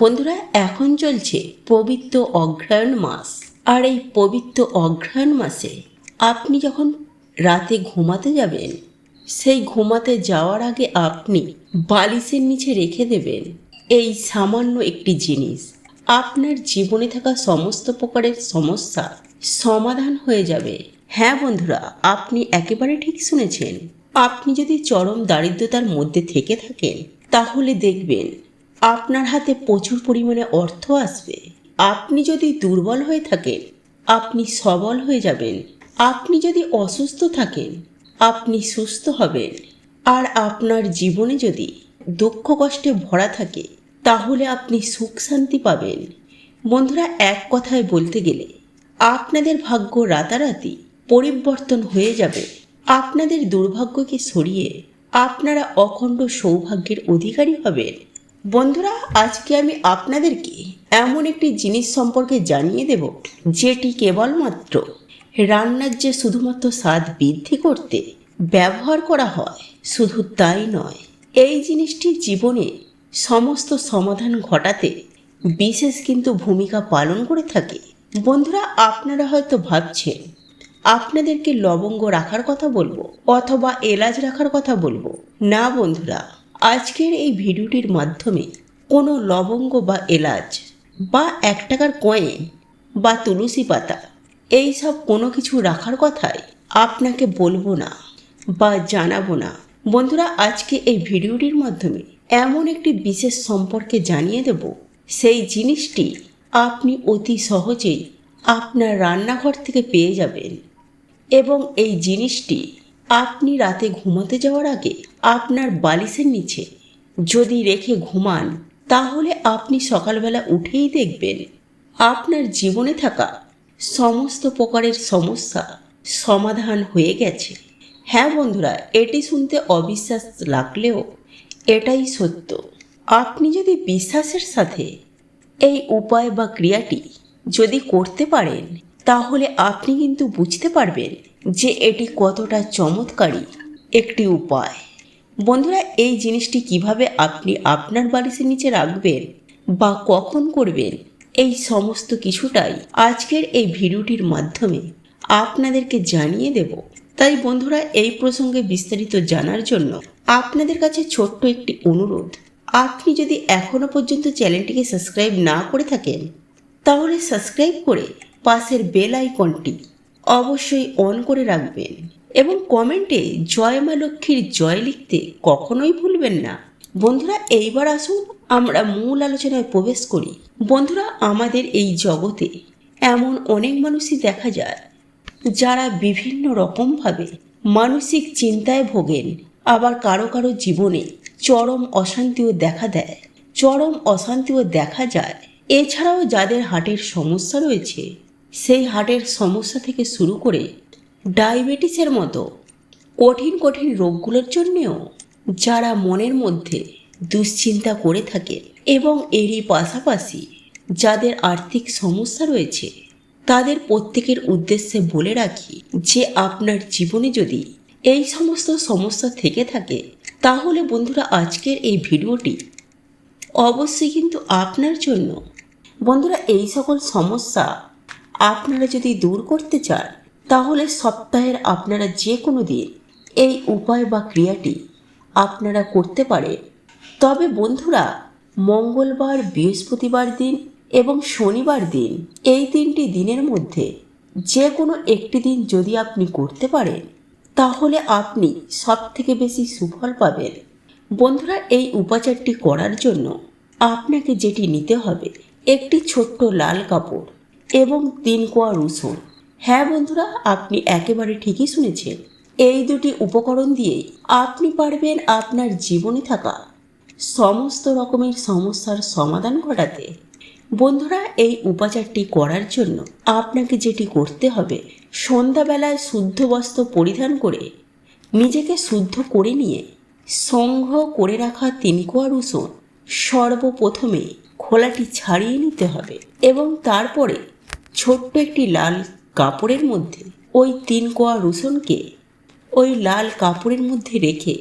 বন্ধুরা, এখন চলছে পবিত্র অগ্রহায়ণ মাস। আর এই পবিত্র অগ্রহায়ণ মাসে আপনি যখন রাতে ঘুমাতে যাবেন, সেই ঘুমাতে যাওয়ার আগে আপনি বালিশের নিচে রেখে দেবেন এই সামান্য একটি জিনিস। আপনার জীবনে থাকা সমস্ত প্রকারের সমস্যা সমাধান হয়ে যাবে। হ্যাঁ বন্ধুরা, আপনি একেবারে ঠিক শুনেছেন। আপনি যদি চরম দারিদ্রতার মধ্যে থেকে থাকেন, তাহলে দেখবেন আপনার হাতে প্রচুর পরিমাণে অর্থ আসবে। আপনি যদি দুর্বল হয়ে থাকেন, আপনি সবল হয়ে যাবেন। আপনি যদি অসুস্থ থাকেন, আপনি সুস্থ হবেন। আর আপনার জীবনে যদি দুঃখ কষ্টে ভরা থাকে, তাহলে আপনি সুখ শান্তি পাবেন। বন্ধুরা, এক কথায় বলতে গেলে, আপনাদের ভাগ্য রাতারাতি পরিবর্তন হয়ে যাবে। আপনাদের দুর্ভাগ্যকে সরিয়ে আপনারা অখণ্ড সৌভাগ্যের অধিকারী হবেন। বন্ধুরা, আজকে আমি আপনাদেরকে এমন একটি জিনিস সম্পর্কে জানিয়ে দেব, যেটি কেবলমাত্র রান্নার যে শুধুমাত্র স্বাদ বৃদ্ধি করতে ব্যবহার করা হয়, শুধু তাই নয়, এই জিনিসটি জীবনে সমস্ত সমাধান ঘটাতে বিশেষ কিন্তু ভূমিকা পালন করে থাকে। বন্ধুরা, আপনারা হয়তো ভাবছেন, আপনাদেরকে লবঙ্গ রাখার কথা বলব অথবা এলাচ রাখার কথা বলব। না বন্ধুরা আজকের এই ভিডিওটির মাধ্যমে কোনো লবঙ্গ বা এলাচ বা এক টাকার কয়েন বা তুলসী পাতা এই সব কোনো কিছু রাখার কথাই আপনাকে বলব না বা জানাব না। বন্ধুরা, আজকে এই ভিডিওটির মাধ্যমে এমন একটি বিশেষ সম্পর্কে জানিয়ে দেব। সেই জিনিসটি আপনি অতি সহজেই আপনার রান্নাঘর থেকে পেয়ে যাবেন এবং এই জিনিসটি আপনি রাতে ঘুমাতে যাওয়ার আগে আপনার বালিশের নিচে যদি রেখে ঘুমান, তাহলে আপনি সকালবেলা উঠেই দেখবেন আপনার জীবনে থাকা সমস্ত প্রকারের সমস্যা সমাধান হয়ে গেছে। হ্যাঁ বন্ধুরা, এটি শুনতে অবিশ্বাস লাগলেও এটাই সত্য। আপনি যদি বিশ্বাসের সাথে এই উপায় বা ক্রিয়াটি যদি করতে পারেন, তাহলে আপনি কিন্তু বুঝতে পারবেন যে এটি কতটা চমৎকারী একটি উপায়। বন্ধুরা, এই জিনিসটি কীভাবে আপনি আপনার বালিশের নিচে রাখবেন বা কখন করবেন, এই সমস্ত কিছুটাই আজকের এই ভিডিওটির মাধ্যমে আপনাদেরকে জানিয়ে দেব। তাই বন্ধুরা, এই প্রসঙ্গে বিস্তারিত জানার জন্য আপনাদের কাছে ছোট্ট একটি অনুরোধ। আপনি যদি এখনও পর্যন্ত চ্যানেলটিকে সাবস্ক্রাইব না করে থাকেন, তাহলে সাবস্ক্রাইব করে পাশের বেল আইকনটি অবশ্যই অন করে রাখবেন। এবং কমেন্টে জয় মা লক্ষ্মীর জয় লিখতে কখনোই ভুলবেন না। বন্ধুরা, এইবার আসুন আমরা মূল আলোচনায় প্রবেশ করি। বন্ধুরা, আমাদের এই জগতে এমন অনেক মানুষই দেখা যায় যারা বিভিন্ন রকমভাবে মানসিক চিন্তায় ভোগেন, আবার কারও কারও জীবনে চরম অশান্তিও দেখা দেয়। চরম অশান্তিও দেখা যায়। এছাড়াও যাদের হার্টের সমস্যা রয়েছে, সেই হার্টের সমস্যা থেকে শুরু করে ডায়াবেটিসের মতো কঠিন কঠিন রোগগুলোর জন্যেও যারা মনের মধ্যে দুশ্চিন্তা করে থাকে এবং এরই পাশাপাশি যাদের আর্থিক সমস্যা রয়েছে, তাদের প্রত্যেকের উদ্দেশ্যে বলে রাখি যে আপনার জীবনে যদি এই সমস্ত সমস্যা থেকে থাকে, তাহলে বন্ধুরা আজকের এই ভিডিওটি অবশ্যই কিন্তু আপনার জন্য। বন্ধুরা, এই সকল সমস্যা আপনারা যদি দূর করতে চান তাহলে সপ্তাহের আপনারা যে কোনো দিন এই উপায় বা ক্রিয়াটি আপনারা করতে পারে। তবে বন্ধুরা, মঙ্গলবার, বৃহস্পতিবার দিন এবং শনিবার দিন এই তিনটি দিনের মধ্যে যে কোনো একটি দিন যদি আপনি করতে পারেন, তাহলে আপনি সব থেকে বেশি সুফল পাবেন। বন্ধুরা, এই উপাচারটি করার জন্য আপনাকে যেটি নিতে হবে, একটি ছোট্ট লাল কাপড় এবং তিন কোয়া রসুন। হ্যাঁ বন্ধুরা, আপনি একেবারে ঠিকই শুনেছেন। এই দুটি উপকরণ দিয়েই আপনি পারবেন আপনার জীবনে থাকা সমস্ত রকমের সমস্যার সমাধান ঘটাতে। বন্ধুরা, এই উপাচারটি করার জন্য আপনাকে যেটি করতে হবে, সন্ধ্যাবেলায় শুদ্ধ বস্ত্র পরিধান করে নিজেকে শুদ্ধ করে নিয়ে সংগ্রহ করে রাখা তিন কোয়া রসুন সর্বপ্রথমে খোলাটি ছাড়িয়ে নিতে হবে এবং তারপরে ছোট্ট একটি লাল কাপড়ের মধ্যে ওই তিন কোয়া রসুনকে ওই লাল কাপড়ের মধ্যে রেখে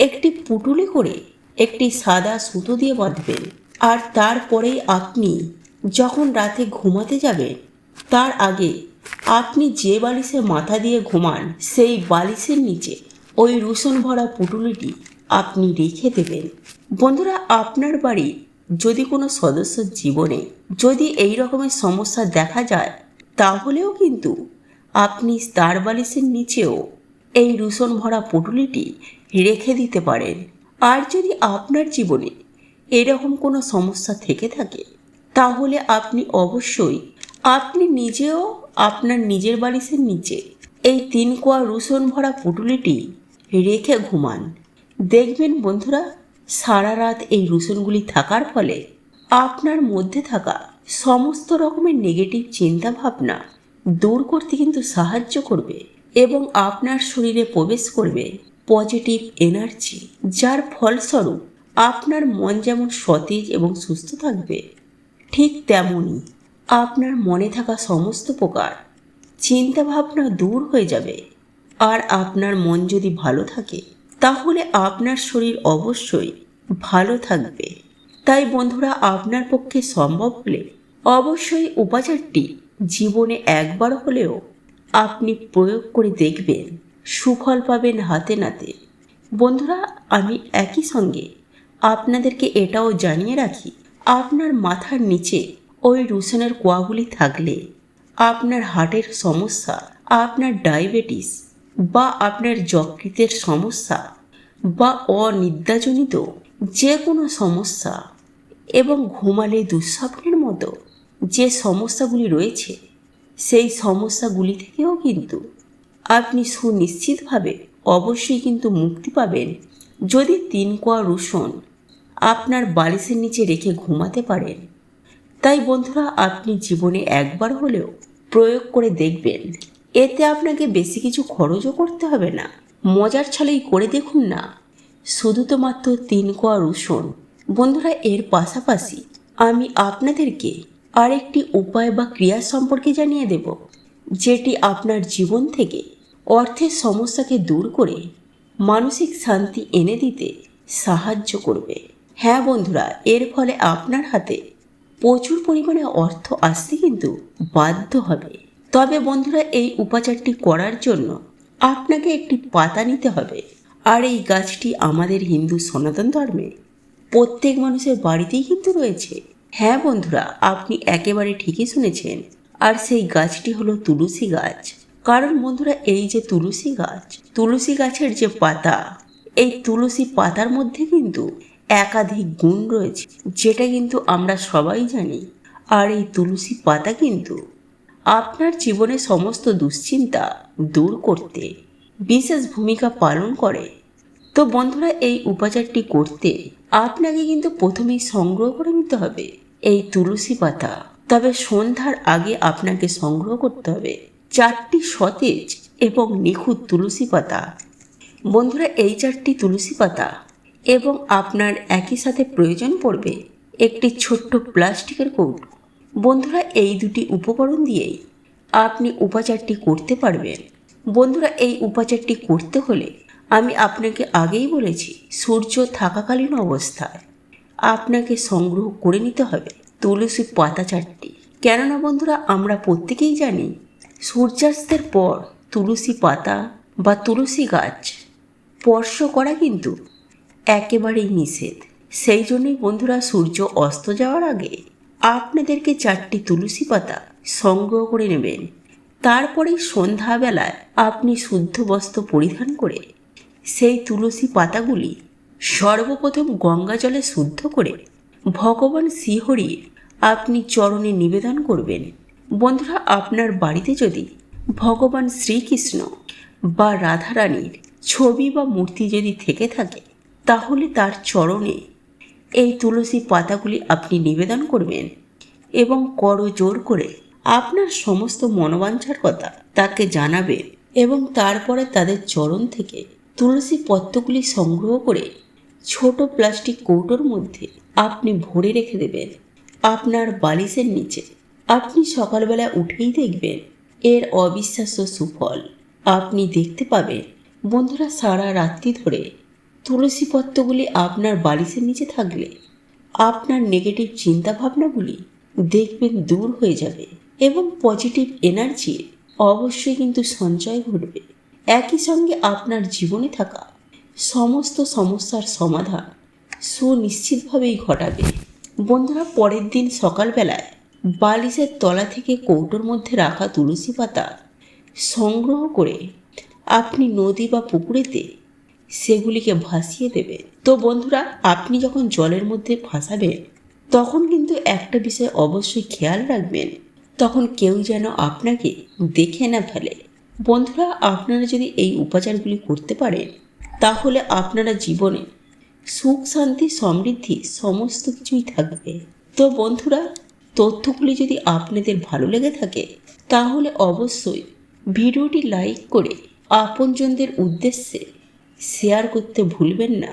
একটি পুটুলে করে একটি সাদা সুতো দিয়ে বাঁধবেন। আর তারপরেই আপনি যখন রাতে ঘুমাতে যাবেন, তার আগে আপনি যে বালিশে মাথা দিয়ে ঘুমান, সেই বালিশের নিচে ওই রুসন ভরা পুটুলিটি আপনি রেখে দেবেন। বন্ধুরা, আপনার বাড়ির যদি কোনো সদস্য জীবনে যদি এই রকমের সমস্যা দেখা যায় তাহলেও কিন্তু আপনি তার বালিশের নিচেও এই রুসন ভরা পুটুলিটি রেখে দিতে পারেন। আর যদি আপনার জীবনে এরকম কোনো সমস্যা থেকে থাকে, তাহলে আপনি অবশ্যই আপনি নিজেও আপনার নিজের বালিশের নিচে এই তিন কোয়া রুসন ভরা পুটুলিটি রেখে ঘুমান। দেখবেন বন্ধুরা, সারা রাত এই রুসনগুলি থাকার ফলে আপনার মধ্যে থাকা সমস্ত রকমের নেগেটিভ চিন্তা ভাবনা দূর করতে কিন্তু সাহায্য করবে এবং আপনার শরীরে প্রবেশ করবে পজিটিভ এনার্জি যার ফলস্বরূপ আপনার মন যেমন সতেজ এবং সুস্থ থাকবে, ঠিক তেমনই আপনার মনে থাকা সমস্ত প্রকার চিন্তা ভাবনা দূর হয়ে যাবে। আর আপনার মন যদি ভালো থাকে, তাহলে আপনার শরীর অবশ্যই ভালো থাকবে। তাই বন্ধুরা, আপনার পক্ষে সম্ভব হলে অবশ্যই উপাচারটি জীবনে একবার হলেও আপনি প্রয়োগ করে দেখবেন, সুফল পাবেন হাতে নাতে। বন্ধুরা, আমি একই সঙ্গে আপনাদেরকে এটাও জানিয়ে রাখি, আপনার মাথার নিচে ওই রুশনের কোয়াগুলি থাকলে আপনার হার্টের সমস্যা, আপনার ডায়াবেটিস বা আপনার যকৃতের সমস্যা বা অনিদ্রাজনিত যে কোনো সমস্যা এবং ঘুমালে দুঃস্বপ্নের যে সমস্যাগুলি রয়েছে, সেই সমস্যাগুলি থেকেও কিন্তু আপনি সুনিশ্চিতভাবে অবশ্যই কিন্তু মুক্তি পাবেন। যদি তিন কোয়া রসুন আপনার বালিশের নিচে রেখে ঘুমাতে পারেন, তাই বন্ধুরা আপনি জীবনে একবার হলেও প্রয়োগ করে দেখবেন। এতে আপনাকে বেশি কিছু খরচও করতে হবে না। মজার ছলেই করে দেখুন না। শুধু তো মাত্র তিন কোয়া রসুন। বন্ধুরা, এর পাশাপাশি আমি আপনাদেরকে আরেকটি উপায় বা ক্রিয়া সম্পর্কে জানিয়ে দেব, যেটি আপনার জীবন থেকে অর্থের সমস্যাকে দূর করে মানসিক শান্তি এনে দিতে সাহায্য করবে। হ্যাঁ বন্ধুরা, এর ফলে আপনার হাতে প্রচুর পরিমাণে অর্থ আসতে কিন্তু বাধ্য হবে। তবে বন্ধুরা, এই উপাচারটি করার জন্য আপনাকে একটি পাতা নিতে হবে। আর এই গাছটি আমাদের হিন্দু সনাতন ধর্মে প্রত্যেক মানুষের বাড়িতেই কিন্তু রয়েছে। হ্যাঁ বন্ধুরা, আপনি একেবারে ঠিকই শুনেছেন। আর সেই গাছটি হলো তুলসী গাছ। কারণ বন্ধুরা, এই যে তুলসী গাছ, তুলসী গাছের যে পাতা, এই তুলসী পাতার মধ্যে কিন্তু একাধিক গুণ রয়েছে, যেটা কিন্তু আমরা সবাই জানি। আর এই তুলসী পাতা কিন্তু আপনার জীবনে সমস্ত দুশ্চিন্তা দূর করতে বিশেষ ভূমিকা পালন করে। তো বন্ধুরা, এই উপাচারটি করতে আপনাকে কিন্তু প্রথমেই সংগ্রহ করে নিতে হবে এই তুলসী পাতা। তবে সন্ধ্যার আগে আপনাকে সংগ্রহ করতে হবে চারটি সতেজ এবং নিখুঁত তুলসী পাতা। বন্ধুরা, এই চারটি তুলসী পাতা এবং আপনার একই সাথে প্রয়োজন পড়বে একটি ছোট্ট প্লাস্টিকের কৌটো। বন্ধুরা, এই দুটি উপকরণ দিয়েই আপনি উপাচারটি করতে পারবেন। বন্ধুরা, এই উপাচারটি করতে হলে আমি আপনাকে আগেই বলেছি, সূর্য থাকাকালীন অবস্থায়। আপনাকে সংগ্রহ করে নিতে হবে তুলসী পাতা চারটি। কেননা বন্ধুরা, আমরা প্রত্যেকেই জানি, সূর্যাস্তের পর তুলসী পাতা বা তুলসী গাছ স্পর্শ করা কিন্তু একেবারেই নিষেধ। সেই জন্যই বন্ধুরা, সূর্য অস্ত যাওয়ার আগে আপনাদেরকে চারটি তুলসী পাতা সংগ্রহ করে নেবেন। তারপরেই সন্ধ্যাবেলায় আপনি শুদ্ধ বস্ত্র পরিধান করে সেই তুলসী পাতাগুলি সর্বপ্রথম গঙ্গা জলে শুদ্ধ করে ভগবান শ্রীহরির আপনি চরণে নিবেদন করবেন। বন্ধুরা, আপনার বাড়িতে যদি ভগবান শ্রীকৃষ্ণ বা রাধারানীর ছবি বা মূর্তি যদি থেকে থাকে, তাহলে তার চরণে এই তুলসী পাতাগুলি আপনি নিবেদন করবেন এবং করো জোর করে আপনার সমস্ত মনোবাঞ্ছার কথা তাকে জানাবেন এবং তারপরে তাদের চরণ থেকে তুলসী পত্রগুলি সংগ্রহ করে ছোট প্লাস্টিক কৌটোর মধ্যে আপনি ভরে রেখে দেবেন। আপনার বালিশের নিচে আপনি সকালবেলা উঠেই দেখবেন এর অবিশ্বাস্য সুফল। আপনি দেখতে পাবেন, বন্ধুরা, সারা রাত্রি ধরে তুলসী পত্রগুলি আপনার বালিশের নিচে থাকলে আপনার নেগেটিভ চিন্তাভাবনাগুলি দেখবেন দূর হয়ে যাবে এবং পজিটিভ এনার্জি অবশ্যই কিন্তু সঞ্চয় ঘটবে। একই সঙ্গে আপনার জীবনে থাকা সমস্ত সমস্যার সমাধান সুনিশ্চিতভাবেই ঘটাবে। বন্ধুরা, পরের দিন সকালবেলায় বালিশের তলা থেকে কৌটোর মধ্যে রাখা তুলসী পাতা সংগ্রহ করে আপনি নদী বা পুকুরেতে সেগুলিকে ভাসিয়ে দেবেন। তো বন্ধুরা, আপনি যখন জলের মধ্যে ভাসাবেন, তখন কিন্তু একটা বিষয় অবশ্যই খেয়াল রাখবেন, তখন কেউ যেন আপনাকে দেখে না ফেলে। বন্ধুরা, আপনারা যদি এই উপাচারগুলি করতে পারেন, তাহলে আপনারা জীবনে সুখ, শান্তি, সমৃদ্ধি সমস্ত কিছুই থাকবে। তো বন্ধুরা, তথ্যগুলি যদি আপনাদের ভালো লেগে থাকে, তাহলে অবশ্যই ভিডিওটি লাইক করে আপনজনদের উদ্দেশ্যে শেয়ার করতে ভুলবেন না।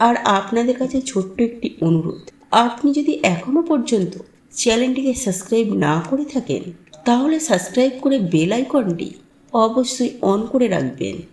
আর আপনাদের কাছে ছোট্ট একটি অনুরোধ, আপনি যদি এখনও পর্যন্ত চ্যানেলটিকে সাবস্ক্রাইব না করে থাকেন, তাহলে সাবস্ক্রাইব করে বেল আইকনটি অবশ্যই অন করে রাখবেন।